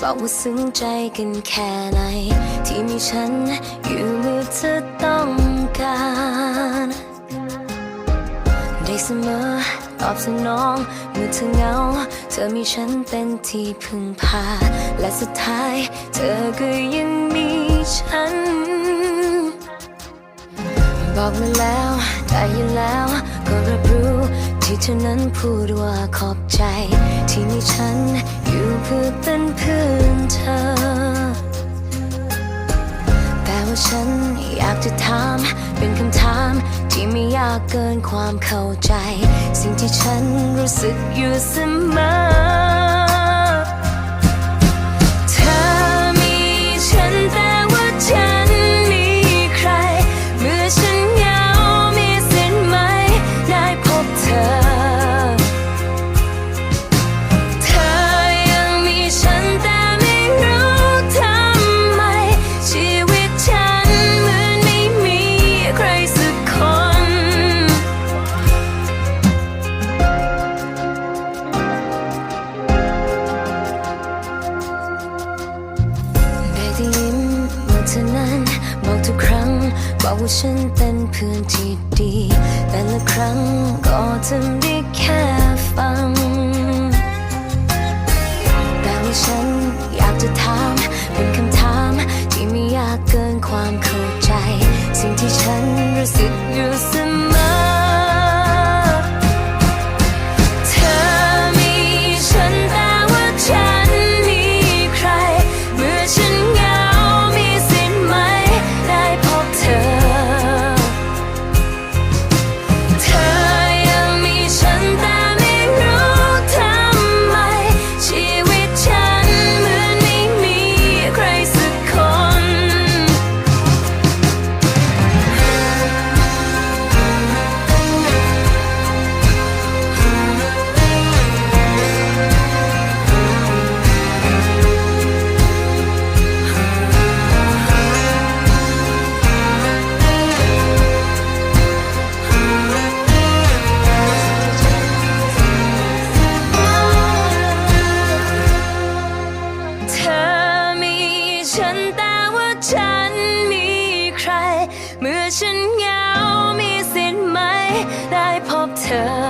บอกว่าซึ้งใจกันแค่ไหน ที่มีฉันอยู่เมื่อเธอต้องการ ได้เสมอตอบสนองเมื่อเธอเหงา เธอมีฉันเป็นที่พึ่งพา และสุดท้าย เธอก็ยังมีฉัน บอกมาแล้ว ได้ยินแล้วก็รับรู้ ที่เธอนั้นพูดว่าขอบใจ ที่มีฉันอยู่เพื่อเป็นเพื่อนเธอ แต่ว่าฉันอยากจะถาม เป็นคำถามที่ไม่ยากเกินความเข้าใจ สิ่งที่ฉันรู้สึกอยู่เสมอ ฉันเป็นเพื่อนที่ดี แต่ละครั้งก็ทำได้แค่ ฉันแต่ว่าฉันมีใคร เมื่อฉันเหงามีสิทธิ์ไหม ได้พบเธอ